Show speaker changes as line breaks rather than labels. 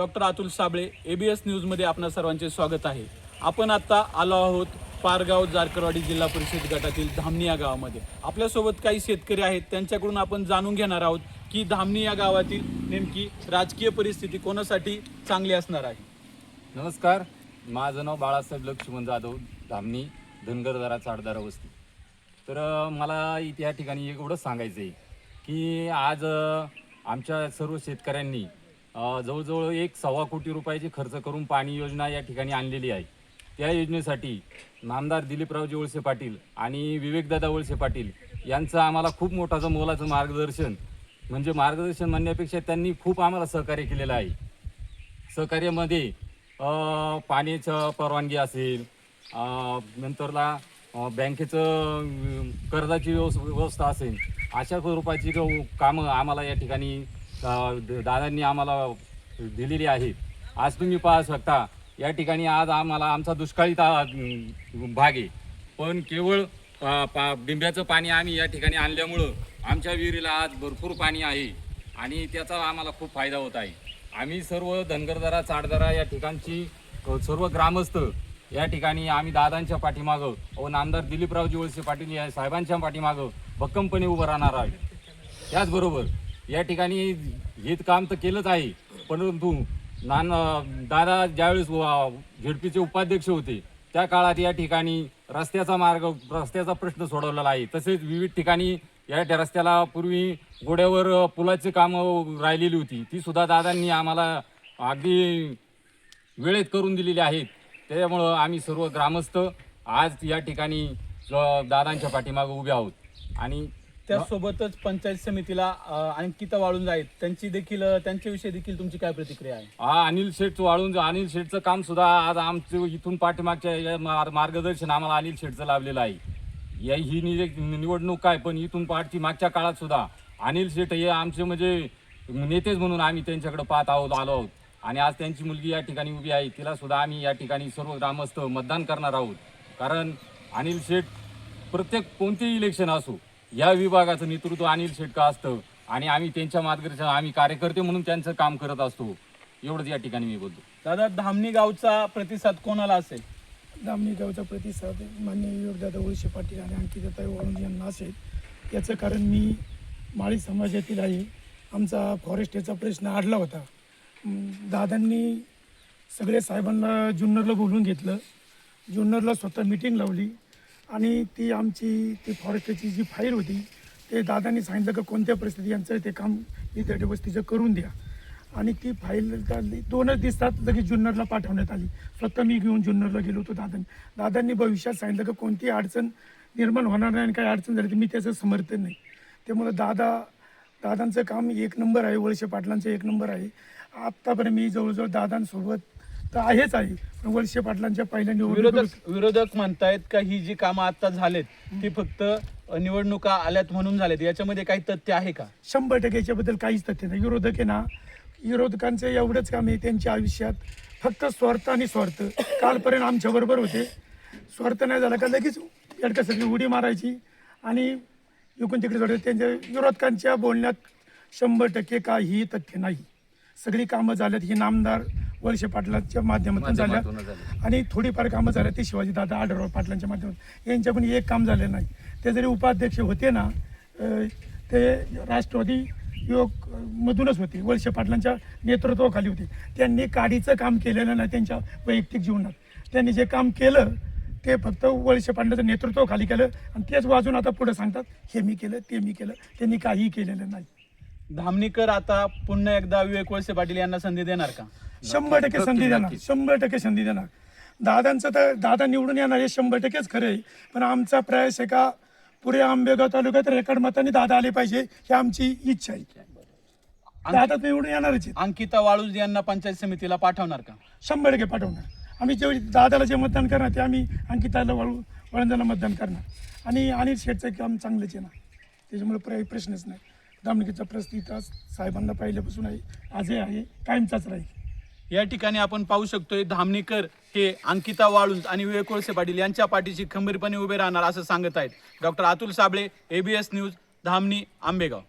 Doctor Atul Sable A B S न्यूजमध्ये आपणा सर्वांचे स्वागत आहे. आपण आत्ता आलो आहोत पारगाव जारकरवाडी जिल्हा परिषद गटातील धामणी या गावामध्ये. आपल्यासोबत काही शेतकरी आहेत त्यांच्याकडून आपण जाणून घेणार आहोत की धामणी या गावातील नेमकी राजकीय परिस्थिती कोणासाठी चांगली असणार आहे.
नमस्कार माझं नाव बाळासाहेब लक्ष्मण जाधव धामणी धनगरदारा चाडदारा वस्ती तर मला इथे या ठिकाणी एवढंच सांगायचं आहे की आज आमच्या सर्व शेतकऱ्यांनी अ, जवळजवळ एक सव्वा कोटी रुपयाची खर्च करून पाणी योजना या ठिकाणी आणलेली आहे. त्या योजनेसाठी नामदार दिलीपरावजी वळसे पाटील आणि विवेकदादा वळसे पाटील यांचं आम्हाला खूप मोठाचं मोलाचं मार्गदर्शन म्हणजे मार्गदर्शन म्हणण्यापेक्षा त्यांनी खूप आम्हाला सहकार्य केलेलं आहे. सहकार्यामध्ये अ, पाण्याचं परवानगी असेल अ, नंतरला अ, बँकेचं कर्जाची व्यवस व्यवस्था असेल अशा स्वरूपाची ग- कामं आम्हाला या ठिकाणी दादांनी आम्हाला दिलेली आहे. आज तुम्ही पाहू शकता या ठिकाणी आज आम्हाला आमचा दुष्काळी भाग आहे. पण केवळ पा बिंब्याचं पाणी आम्ही या ठिकाणी आणल्यामुळं आमच्या विहिरीला आज भरपूर पाणी आहे आणि त्याचा आम्हाला खूप फायदा होत आहे. आम्ही सर्व धनगरदरा चाडदरा या ठिकाणची सर्व ग्रामस्थ या ठिकाणी आम्ही दादांच्या पाठीमागं व नामदार दिलीपरावजी वळसे पाटील या साहेबांच्या पाठीमागं भक्कमपणे उभं राहणार आहे त्याचबरोबर या ठिकाणी हे काम तर केलंच आहे. परंतु नान दादा ज्यावेळेस झेडपीचे उपाध्यक्ष होते त्या काळात या ठिकाणी रस्त्याचा मार्ग रस्त्याचा प्रश्न सोडवलेला आहे. तसेच विविध ठिकाणी या त्या रस्त्याला पूर्वी गोड्यावर पुलाची कामं राहिलेली होती. ती सुद्धा दादांनी आम्हाला अगदी वेळेत करून दिलेली आहेत. त्याच्यामुळं आम्ही सर्व ग्रामस्थ आज या ठिकाणी दादांच्या पाठीमागं उभे आहोत. आणि
त्यासोबतच पंचायत समितीला अ, अंकिता वाळूंज आहेत त्यांची देखील त्यांच्याविषयी देखील तुमची काय प्रतिक्रिया आहे?
हा अनिल शेठ वाळून अनिल शेठचं काम सुद्धा आज आमचं इथून पाठीमागच्या या मार- मार्गदर्शन आम्हाला अनिल शेठचं लाभलेलं आहे. या ही नि- निवडणूक आहे पण इथून पाठची मागच्या काळात सुद्धा अनिल शेठ हे आमचे म्हणजे नेतेच म्हणून आम्ही त्यांच्याकडे पाहत आहोत आलो आहोत. आणि आज त्यांची मुलगी या ठिकाणी उभी आहे तिला सुद्धा आम्ही या ठिकाणी सर्व ग्रामस्थ मतदान करणार आहोत. कारण अनिल शेठ प्रत्येक कोणतेही इलेक्शन असो या विभागाचं नेतृत्व अनिल शेठ का असतं आणि आम्ही त्यांच्या मार्गदर्शन आम्ही कार्यकर्ते म्हणून त्यांचं काम करत असतो. एवढंच या ठिकाणी मी बोलतो.
दादा धामणी गावचा प्रतिसाद कोणाला असेल?
दामणी गावचा प्रतिसाद मान्य योगदादा वळसे पाटील आणि अंकिताताई वाळूंज यांना असेल. याचं कारण मी माळी समाजातील आहे. आमचा फॉरेस्टचा प्रश्न आडला होता. दादांनी सगळे साहेबांना जुन्नरला बोलवून घेतलं. जुन्नरला स्वतः मिटिंग लावली. आणि ती आमची ती फॉरेस्टची जी फाईल होती ते दादांनी सांगितलं की कोणत्या परिस्थिती यांचं ते काम इथे वस्तीचं करून द्या. आणि ती फाईल काढली दोनच दिवसात लगेच जुन्नरला पाठवण्यात आली. स्वतः मी घेऊन जुन्नरला गेलो होतो दादांनी दादांनी भविष्यात सांगितलं की कोणती अडचण निर्माण होणार नाही आणि काही अडचण झाली तर मी त्याचं समर्थन नाही. त्यामुळं दादा दादांचं काम एक नंबर आहे वळसे पाटलांचं एक नंबर आहे. आत्तापर्यंत मी जवळजवळ दादांसोबत तर आहेच आहे. पण वळसे पाटलांच्या पहिल्या निवडणुकीत
विरोधक विरोधक म्हणतायत का ही जी कामं आता झालेत ती फक्त निवडणुका आल्यात म्हणून झालेत. याच्यामध्ये काही तथ्य आहे का?
शंभर टक्के याच्याबद्दल काहीच तथ्य नाही. विरोधक आहे ना विरोधकांचं एवढंच काम आहे त्यांच्या आयुष्यात. फक्त स्वार्थ आणि स्वार्थ. कालपर्यंत आमच्या बरोबर होते. स्वार्थ नाही झाला का लगेच सगळी उडी मारायची आणि इकडून तिकडे सोडायचं त्यांच्या विरोधकांच्या बोलण्यात शंभर टक्के काहीही तथ्य नाही. सगळी कामं झाल्यात ही नामदार वर्ष पाटलांच्या माध्यमातून झाल्यात
माध्यमातून झाली.
आणि थोडीफार कामं झाल्या. ती शिवाजी दादा आढळराव पाटलांच्या माध्यमातून. यांच्या पण एक काम झालं नाही. ते जरी उपाध्यक्ष होते ना अं, ते राष्ट्रवादी अं, मधूनच होते. वळसे पाटलांच्या नेतृत्वाखाली होते. त्यांनी काडीचं काम केलेलं नाही त्यांच्या वैयक्तिक जीवनात. त्यांनी जे काम केलं ते फक्त वळसे पाटलांच्या नेतृत्वाखाली केलं. आणि तेच वाजून आता पुढे सांगतात हे मी केलं ते मी केलं. त्यांनी काहीही केलेलं नाही.
धामणीकर आता पुन्हा एकदा विवेक वळसे पाटील यांना संधी देणार का?
शंभर टक्के संधी देणार. शंभर टक्के संधी देणार. दादांचं तर दादा निवडून येणार हे शंभर टक्केच खरं आहे. पण आमचा प्रयास आहे का पुऱ्या आंबेगाव तालुक्यात रेकॉर्ड मताने दादा आले पाहिजे ही आमची इच्छा आहे. दादा निवडून येणारच आहेत.
अंकिता वाळूज यांना पंचायत समितीला पाठवणार का?
शंभर टक्के पाठवणार. आम्ही जेवढी दादाला जे मतदान करणार ते आम्ही अंकिताला वळू वळंदाला मतदान करणार. आणि अनिल शेठचं काम चांगलंच आहे ना. त्याच्यामुळे प्र प्रश्नच नाही. दामणिकेचा इतिहास साहेबांना पहिल्यापासून आहे आजही आहे कायमचाच राहील.
या ठिकाणी आपण पाहू शकतोय धामणीकर हे अंकिता वाळुंज आणि विवेक कोळसे पाटील यांच्या पाठीशी खंबीरपणे उभे राहणार असं सांगत आहेत. Doctor Atul Sable ABS news Dhamani Ambegaon.